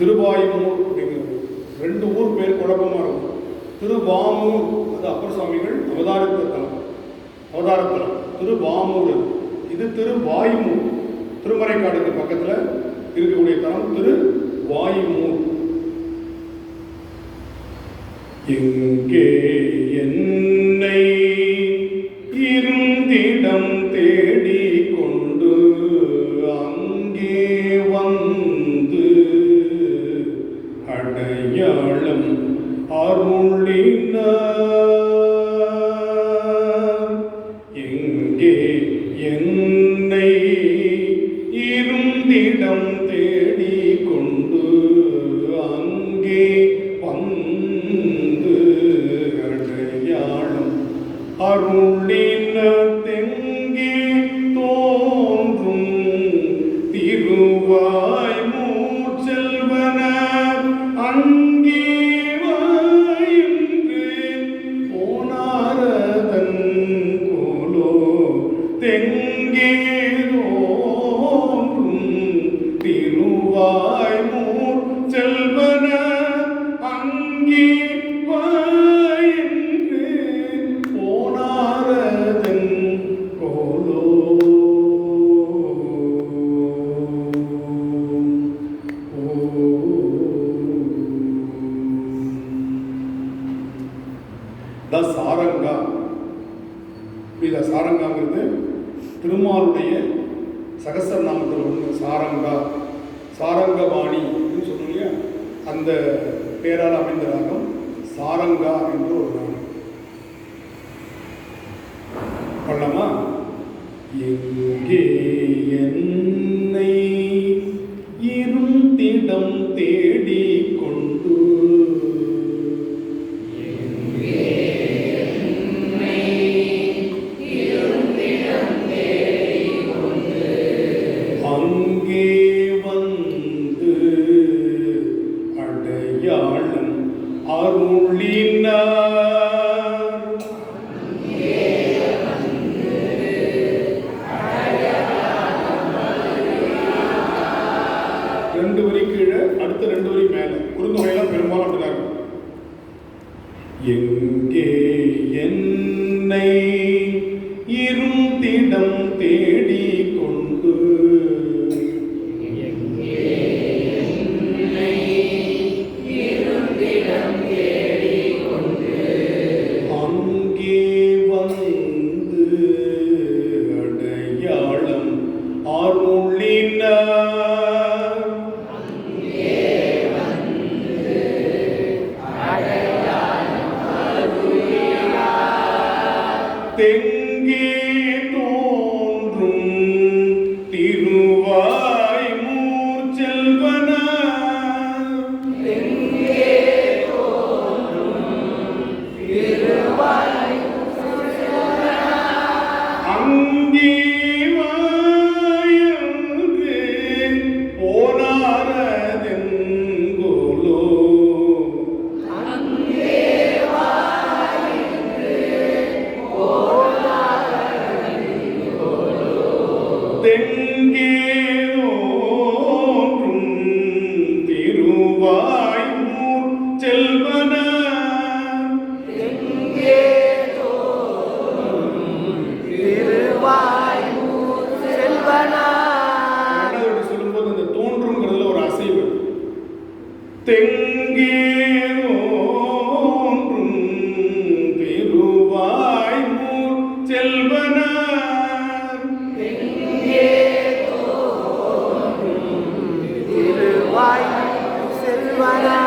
திருவாயுமூர் அப்படிங்கிறது. ரெண்டு ஊர் பேர் குழப்பமாக இருக்கும். திருவாமூர் அது அப்பர் சுவாமிகள் அவதாரத்தலம். அவதாரத்தலம். திருவாமூர். இது திருவாயுமூர். திருமறைக்காடுக்கு பக்கத்தில் இருக்கக்கூடிய தலம் திரு வாயுமூர் எங்கே இருந்திடம் தேடி கொண்டு அந்த பேரால் அமைந்த ராகம் சாரங்கா என்று ஒரு ராகம் பண்ணலாமா எங்கே ரெண்டு வரி கீழே அடுத்த ரெண்டு வரி மேலே குறுந்தொகையெல்லாம் பெரும்பாலும் அப்படிதான் இருக்கும். எங்கே என்னை இருந்திடம் தேடி தெங்கே தோன்றும் திருவாய் செல்வன திருவாயூர் செல்வனா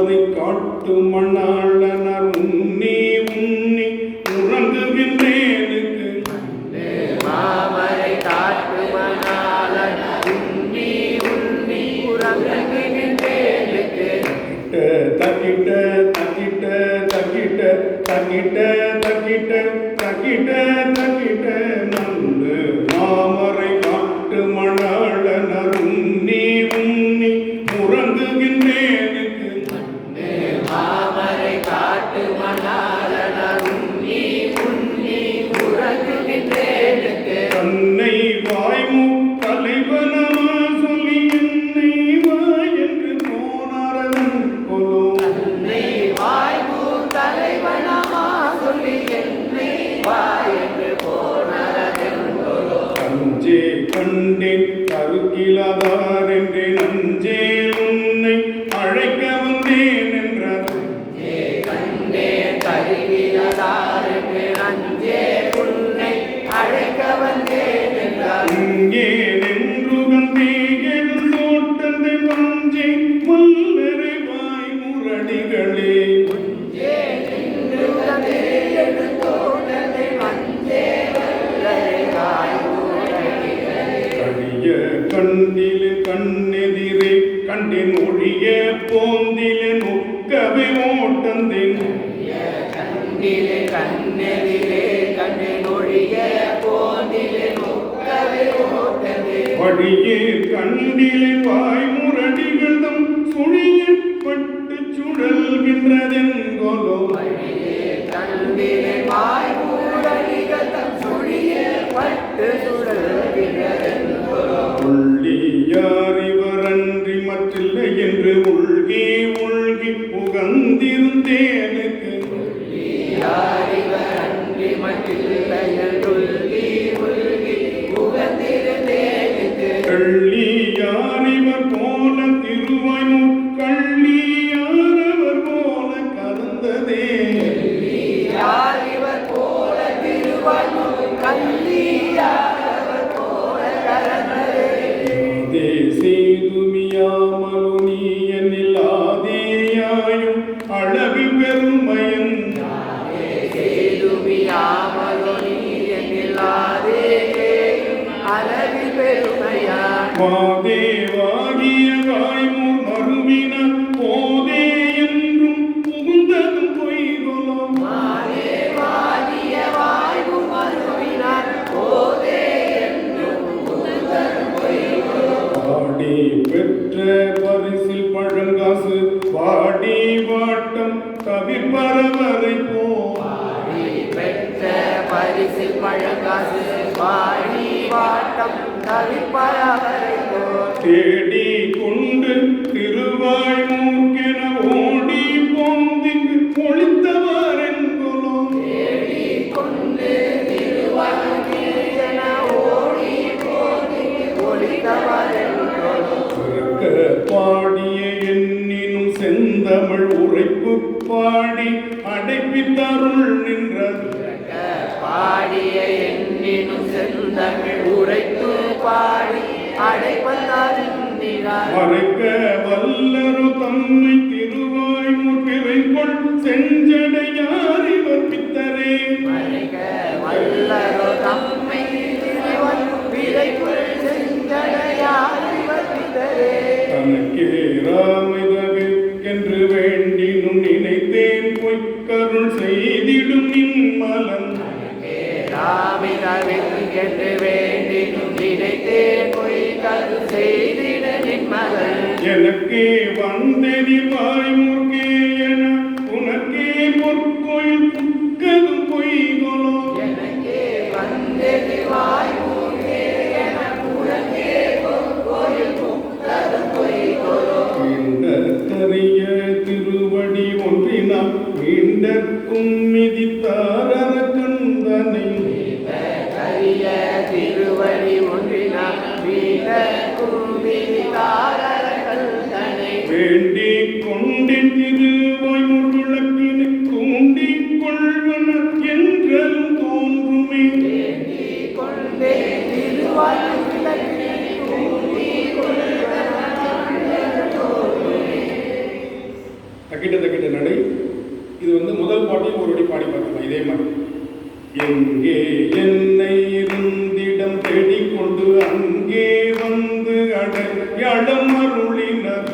உவகை காட்டு மணாளனர் உன்னி உன்னி உறங்குகின்றேனுக்கு மாமரை காட்டு மணாளனர் உன்னி உன்னி உறங்குகின்றேனுக்கு. தக்கிட்ட தக்கிட்ட தக்கிட்ட தக்கிட்ட தக்கிட்ட தக்கிட்ட தக்கிட்ட கழிய கண்ணிலே கண்ணெதிரே கண்டின் ஒழிய போந்திலே நொக்கவே ஓட்டந்தேன். கண்ணிலே கண்ணெதிரே கண்ணினொழிய போதிலே நோக்கவே ஓட்டவே வழியே கண்டிலே வாய் முரடிகள் தம் சுழிய பட்டு சுழல்கின்றதெங்கோலோ கண்ணிலே வாய் மூடடிகள் தம் சுழிய பட்டு சுழல்கிறதென்போ பெருமையான் வாதேவாகிய வாய்மூர் மறுவின போதே என்றும் புகுந்ததும் பொய்கொலம் பாடி பெற்ற பரிசில் பழங்காசு பாடி வாட்டம் கவிப்பரவரை போ பெற்ற பரிசு பழங்காசு வாடி வாட்டம் தவிப்பரவரை தேடி கொண்டு திருவாய்மூர்க்கென ஓடி போந்திங்கு ஒளித்தவர் என்போம் பாடிய எண்ணினும் செந்தமிழ் உரைப்பு பாடி அடைப்பித்தருள் நின்றது. பாடிய எண்ணினும் செந்தமிழ் உரைத்து பாடி மறைக்க வல்லரு தம்மை திருவாய்மூர் பிறைகொள் செஞ்சடையார் இவர் பித்தரே. மறைக வல்லரோ தம்மை திருவன் விரைக்குள் செஞ்சடையார் வர்த்தித்தரே தனக்கே ராமிதவிற்கென்று வேண்டினும் நினைத்தேன் பொய். கருள் செய்திடும் நின்மலன் ராமிதவிற்கென்று எங்கே என்னை இருந்திடம் தேடிக்கொண்டு அங்கே வந்து அடையாளம் அருளினர்.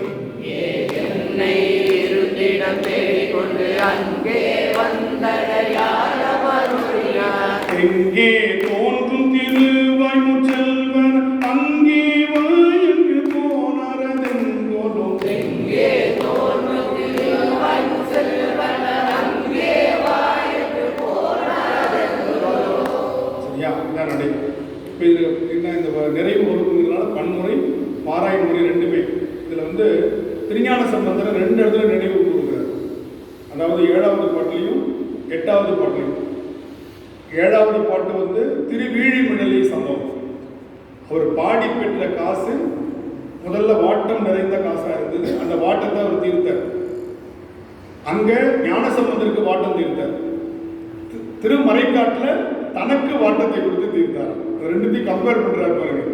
என்னை இருந்திடம் தேடிக்கொண்டு அங்கே வந்தடையாள மருளினார் எங்கே வருங்கிறதுனால பாராய் முறை ரெண்டுமே. இதில் வந்து திருஞான சம்பந்தர் ரெண்டு இடத்துல நினைவு கூறுகிறார். அதாவது ஏழாவது பாட்டிலையும் எட்டாவது பாட்டிலையும். ஏழாவது பாட்டு வந்து திருவீழிமிழலை சம்பவம். அவர் பாடி பெற்ற காசு முதல்ல வாட்டம் நிறைந்த காசாக இருந்தது. அந்த வாட்டத்தை அவர் தீர்த்தார். அங்கே ஞானசம்பந்தருக்கு வாட்டம் தீர்த்தார். திருமறைக்காட்டில் தனக்கு வாட்டத்தை கொடுத்து தீர்த்தார். ரெண்டுத்தையும் கம்பேர் பண்ணுறாரு பாருங்க.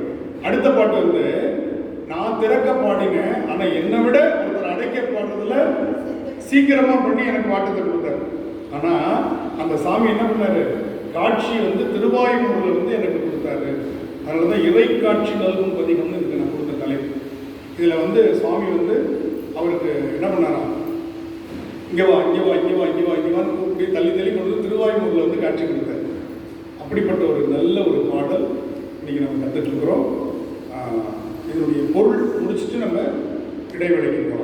அடுத்த பாட்டு வந்து நான் திறக்க பாடினேன் ஆனா என்னை விட ஒருத்தர் அடைக்க பாடுறதுல சீக்கிரமா பண்ணி எனக்கு வாட்டத்தை கொடுத்தாரு. ஆனா அந்த சாமி என்ன பண்ணாரு? காட்சி வந்து திருவாயுமூர்ல வந்து எனக்கு கொடுத்தாரு. அதனாலதான் இறை காட்சி நல்கும் பதிகம்னு இதுக்கு நான் கொடுத்த தலைப்பு. இதுல வந்து சுவாமி வந்து அவருக்கு என்ன பண்ணாராம் இங்கே வா இங்கே வா இங்கே வா இங்கே வா இங்கே வான்னு கூப்பிட்டு தள்ளி தள்ளி கொண்டு வந்து திருவாயூரில் வந்து காட்சி கொடுத்தாரு. அப்படிப்பட்ட ஒரு நல்ல ஒரு பாடல் இன்னைக்கு நம்ம கற்றுட்டுருக்குறோம் இதனுடைய பொருள் முடிச்சுட்டு நம்ம இடைவெளிக்கு போகலாம்.